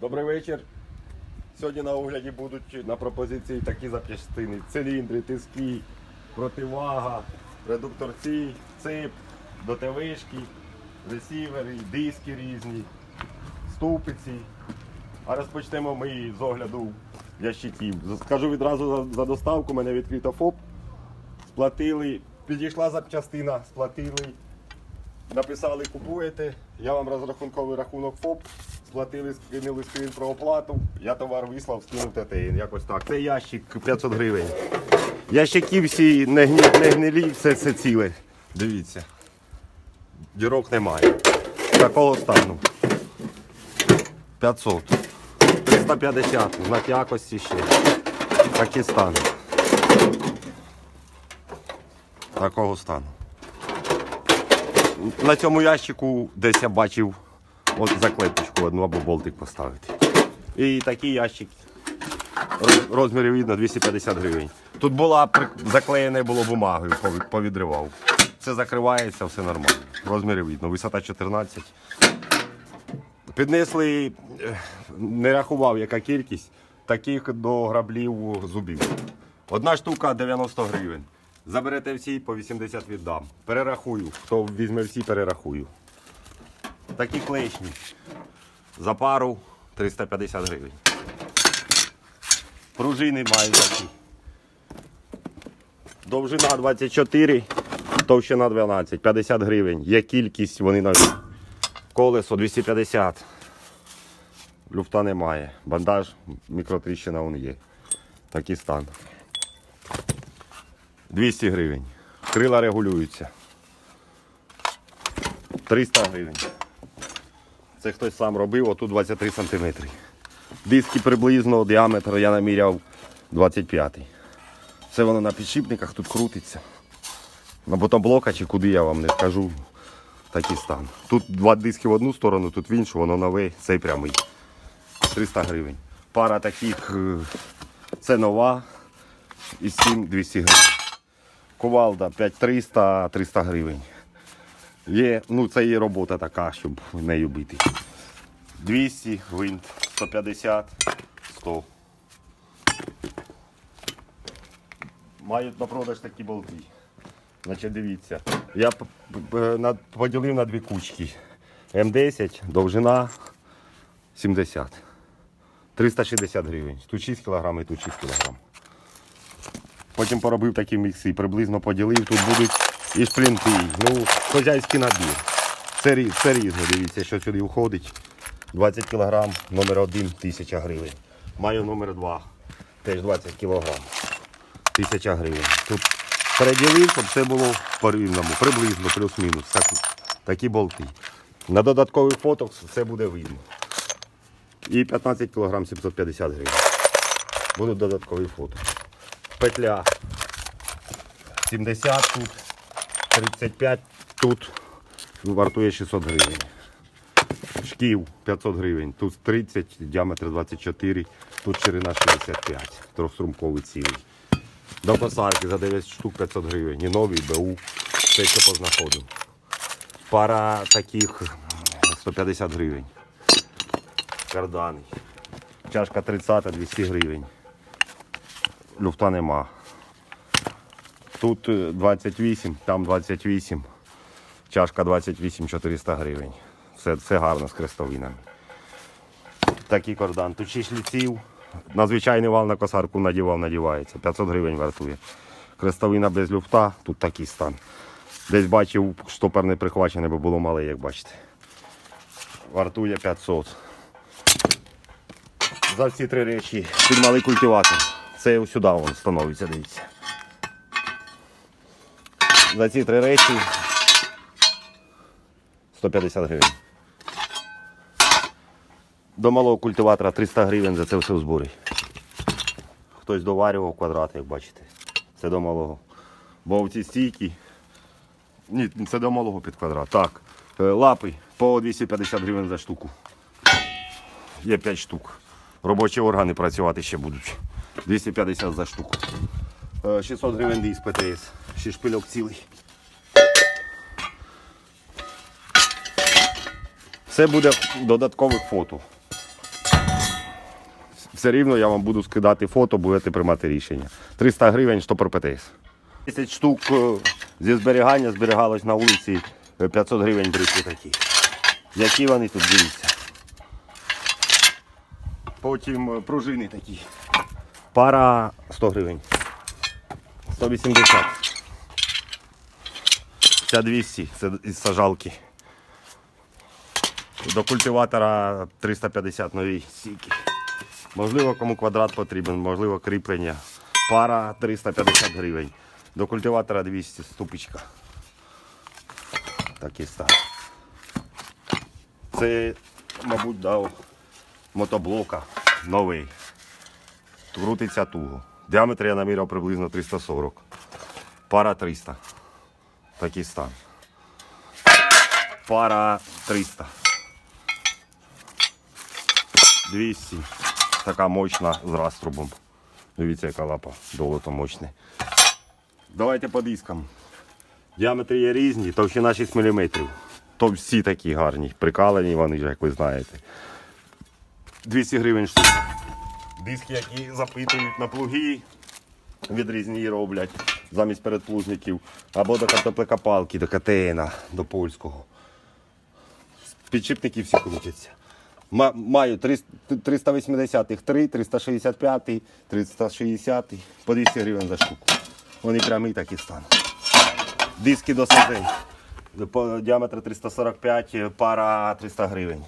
Добрий вечір. Сьогодні на огляді будуть на пропозиції такі запчастини. Циліндри, тиски, противага, редукторці, цеп, дотевишки, ресівери, диски різні, ступиці. А розпочнемо ми з огляду ящиків. Скажу відразу за, доставку, у мене відкрита ФОП. Сплатили, підійшла запчастина, сплатили. Написали, купуєте, я вам розрахунковий рахунок ФОП, сплатили, скинули скрін про оплату, я товар вислав, скинув ТТН. Якось так. Це ящик 500 гривень. Ящики всі не, гнилі, все, все ціле. Дивіться. Дірок немає. Такого стану. 500. 350. Знак якості ще. Такий стан. Такого стану. На цьому ящику десь я бачив от заклепочку одну або болтик поставити. І такий ящик роз- розмірів видно 250 гривень. Тут була заклеєна було бумагою, повідривав. Це закривається, все нормально. Розміри видно, висота 14. Піднесли, е, не рахував, яка кількість, таких до граблів зубів. Одна штука 90 гривень. Заберете всі, по 80 віддам. Перерахую. Хто візьме всі, перерахую. Такі клешні. За пару 350 гривень. Пружини мають такі. Довжина 24, товщина 12, 50 гривень. Є кількість, вони нові. Колесо 250. Люфта немає. Бандаж, мікротріщина вон є. Такий стан. 200 гривень. Крила регулюються. 300 гривень. Це хтось сам робив, отут 23 см. Диски приблизно діаметр я наміряв 25. Це воно на підшипниках тут крутиться. На ботоблока чи куди я вам не скажу. Такий стан. Тут два диски в одну сторону, тут в іншу, воно нове, цей прямий. 300 гривень. Пара таких, е, це нова. І 7 200 гривень. Кувалда 5300 300 гривень. Є, ну це є робота така, щоб нею бити. 200 гвинт, 150, 100. Мають на продаж такі болти. Значить, дивіться. Я поділив на дві кучки. М10, довжина 70. 360 гривень. Тут 6 кг і тут 6 кг. Потім поробив такі мікси, приблизно поділив. Тут будуть і шплінти, ну, хозяйський набір. Це, це різне, дивіться, що сюди входить. 20 кг, номер 1 1000 гривень. Маю номер 2, теж 20 кг. 1000 гривень. Тут переділив, щоб все було по рівному, приблизно, плюс-мінус. Так, такі болти. На додаткових фоток все буде видно. І 15 кг 750 гривень. Будуть додаткові фото. Петля 70 тут, 35 тут, вартує 600 гривень. Шків 500 гривень, тут 30, діаметр 24, тут ширина 65, трьохструмковий цілий. До косарки за 9 штук 500 гривень. І новий БУ, все що познаходив. Пара таких 150 гривень. Кардани. Чашка 30 200 гривень. Люфта нема. Тут е, 28, там 28. Чашка 28 400 гривень. Все, все гарно з крестовинами. Такий кордан. Тут 6 ліців. На звичайний вал на косарку надівав, надівається. 500 гривень вартує. Крестовина без люфта, тут такий стан. Десь бачив, штопор не прихвачений, бо було мале, як бачите. Вартує 500. За всі три речі під малий культиватор. Це сюди він становиться, дивіться. За ці три речі 150 гривень. До малого культиватора 300 гривень за це все в зборі. Хтось доварював квадрати, як бачите. Це до малого. Бо в ці стійки. Ні, це до малого під квадрат. Так. е, Лапи по 250 гривень за штуку. Є 5 штук. Робочі органи працювати ще будуть. 250 за штуку. Е, 600 гривень диск ПТС. Ще шпильок цілий. Це буде додаткових фото. все рівно я вам буду скидати фото, будете приймати рішення. 300 гривень штопор ПТС. 10 штук е, зі зберігання зберігалось на вулиці е, 500 гривень брики такі. Які вони тут дивіться. Потім е, пружини такі. Пара 100 гривень. 180. Ця 200, це із сажалки. До культиватора 350 нові стійки. Можливо, кому квадрат потрібен, можливо, кріплення. Пара 350 гривень. До культиватора 200 ступичка. Так і стане. Це, мабуть, дав мотоблока новий. Крутиться туго. Діаметр я наміряв приблизно 340. Пара 300. Такий стан. Пара 300. 200. Така мощна з раструбом. Дивіться, яка лапа долото мощне. Давайте по дискам. Діаметри є різні, товщина 6 мм. То всі такі гарні, прикалені вони як ви знаєте. 200 гривень штука. Диски, які запитують на плуги, відрізні роблять замість передплужників. Або до картоплекопалки, до КТН, до польського. Підшипники всі крутяться. Ма- Маю 380-х 3, 365-й, 360-й, по 200 гривень за штуку. Вони прямі так і стануть. Диски до сазень. По діаметр 345, пара 300 гривень.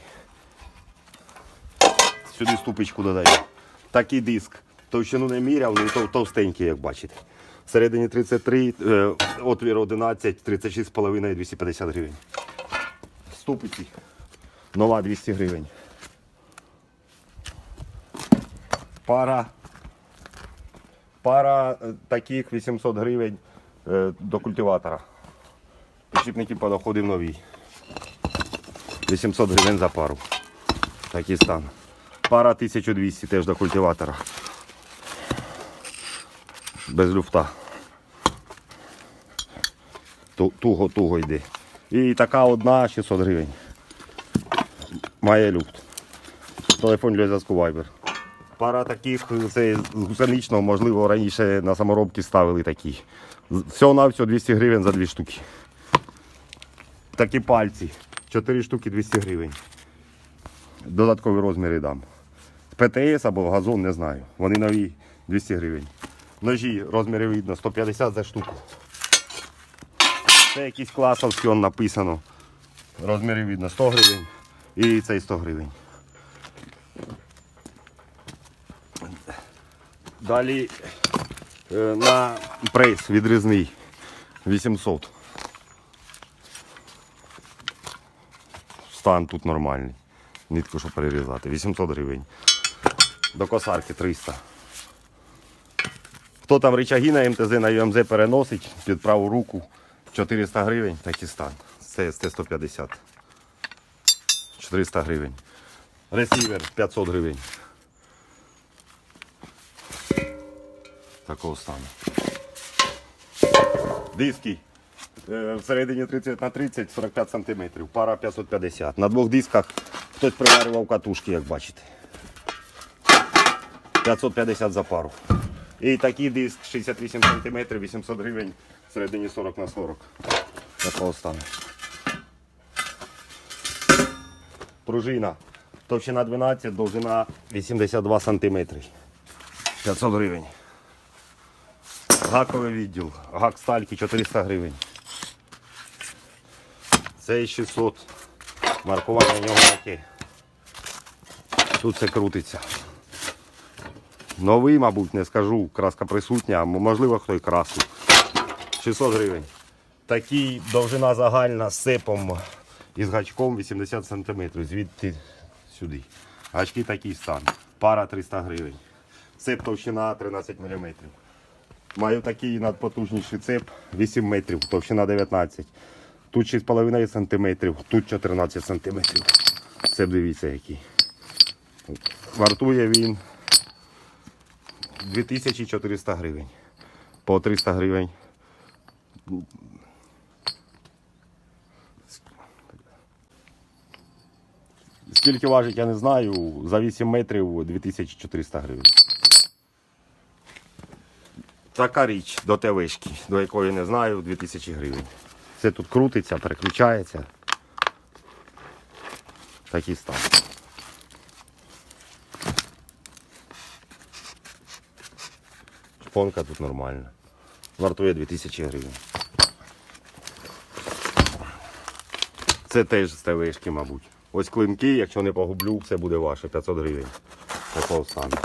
Сюди ступичку додаю. Такий диск. Товщину не міряв, але тов- товстенький, як бачите. Всередині 33, е, отвір 11, 36,5 250 гривень. Ступиці. Нова 200 гривень. Пара. Пара е, таких 800 гривень е, до культиватора. Підшипники подоходив нові. 800 гривень за пару. Такий стан. Пара 1200 теж до культиватора. Без люфта. Туго-туго йде. І така одна 600 гривень. Має люфт. Телефон для зв'язку Viber. Пара таких, це з гусеничного, можливо, раніше на саморобки ставили такі. Всього на всього 200 гривень за дві штуки. Такі пальці. 4 штуки 200 гривень. Додаткові розміри дам. ПТС або газон, не знаю. Вони нові 200 гривень. Ножі розміри видно, 150 за штуку. Це якийсь класовський он написано. Розміри видно 100 гривень і цей 100 гривень. Далі е, на прес відрізний 800. Стан тут нормальний. Нитку, щоб перерізати. 800 гривень. До косарки 300. Хто там рычаги на МТЗ на ЮМЗ переносить під праву руку 400 гривень, такий стан. Це СТ-150. 400 гривень. Ресівер 500 гривень. Такого стану. Диски. е, Всередині 30 на 30, 45 см. Пара 550. На двох дисках хтось приварював катушки, як бачите. 550 за пару. І такий диск 68 см, 800 гривень, всередині 40 на 40. Такого стану. Пружина. Товщина 12, довжина 82 см. 500 гривень. Гаковий відділ. Гак стальки 400 гривень. Цей 600. Маркування в нього таке. Тут все крутиться. Новий, мабуть, не скажу. Краска присутня, а можливо хто й красу. 600 гривень. Такий довжина загальна з цепом і з гачком 80 см. Звідти сюди. Гачки такий стан. Пара 300 гривень. Цеп товщина 13 мм. Маю такий надпотужніший цеп 8 метрів, товщина 19. Тут 6,5 см, тут 14 см. Цеп дивіться який. Вартує він 2400 гривень. По 300 гривень. Скільки важить, я не знаю. За 8 метрів 2400 гривень. Така річ до ТВшки, до якої не знаю, 2000 гривень. Це тут крутиться, переключається. Такий стан. Шпонка тут нормальна. Вартує 2000 гривень. Це теж з мабуть. Ось клинки, якщо не погублю, все буде ваше. 500 гривень. Такого стану.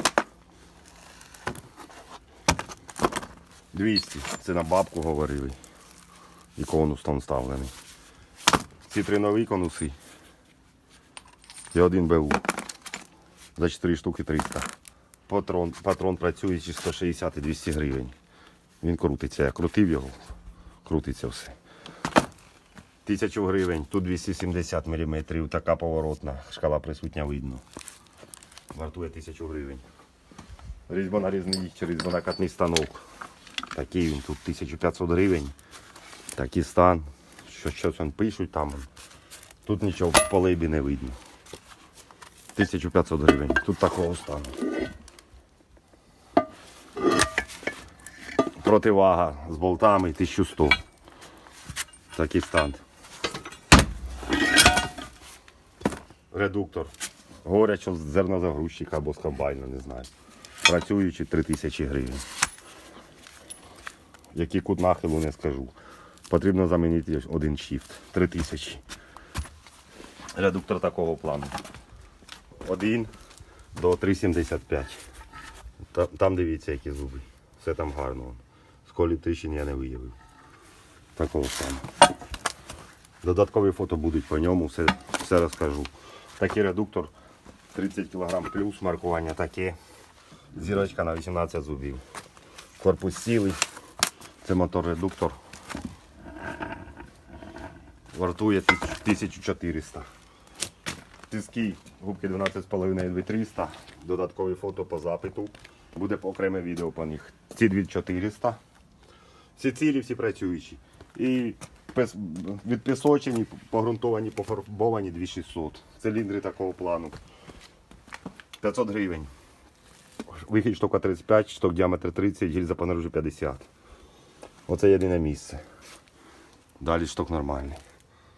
200. Це на бабку говорили. І конус там вставлений. Ці три нові конуси. І один БУ. За 4 штуки 300. Патрон, патрон працює чи 160 і 200 гривень. Він крутиться. Я крутив його. Крутиться все. Тисячу гривень, тут 270 мм, така поворотна, шкала присутня видно. Вартує тисячу гривень. Різьбонарізний чи різьбонакатний станок. Такий він тут 1500 гривень. Такий стан. Що щось він пишуть там. Тут нічого в полибі не видно. 1500 гривень. Тут такого стану. Противага з болтами 1100. Такий стан. Редуктор. Говорять, що з зернозагрузчика або з комбайна, не знаю. Працюючи 3000 гривень. Який кут нахилу не скажу. Потрібно замінити один shift. 3000. Редуктор такого плану. Один до 3,75. Там дивіться, які зуби. Все там гарно. Сколів тріщин я не виявив. Такого самого. Додаткові фото будуть по ньому, все, все розкажу. Такий редуктор 30 кг плюс, маркування таке. Зірочка на 18 зубів. Корпус сілий. Це мотор-редуктор. Вартує 1400. Тиски губки 12,5 2300. Додаткові фото по запиту. Буде окреме відео по них. Ці 2400. Всі цілі, всі працюючі. І відпісочені, погрунтовані, пофарбовані 2600. Циліндри такого плану. 500 гривень. Вихід штука 35, шток діаметр 30, гільза по 50. Оце єдине місце. Далі шток нормальний.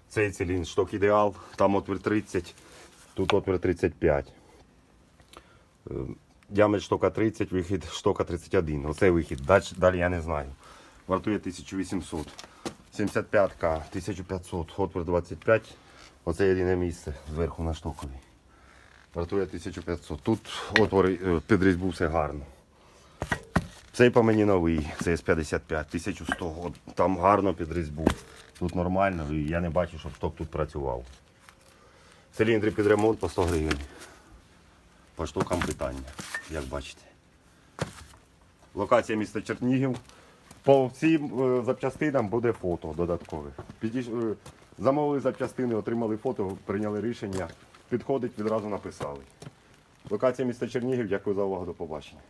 Цей циліндр шток ідеал, там отвір 30, тут отвір 35. Е, Діаметр штока 30, вихід штока 31. Оце вихід. Далі я не знаю. Вартує 1800. 75-ка 1500, отвір 25. Оце єдине місце зверху на штокові. Вартує 1500. Тут отвори е, під різьбу все гарно. Цей по мені новий, це С55, 1100. От, там гарно під різьбу. Тут нормально, і я не бачу, щоб шток тут працював. Циліндри під ремонт по 100 гривень. По штукам питання, як бачите. Локація міста Чернігів. По всім е, запчастинам буде фото додаткове. Е, Замовили запчастини, отримали фото, прийняли рішення. Підходить, відразу написали. Локація міста Чернігів. Дякую за увагу. До побачення.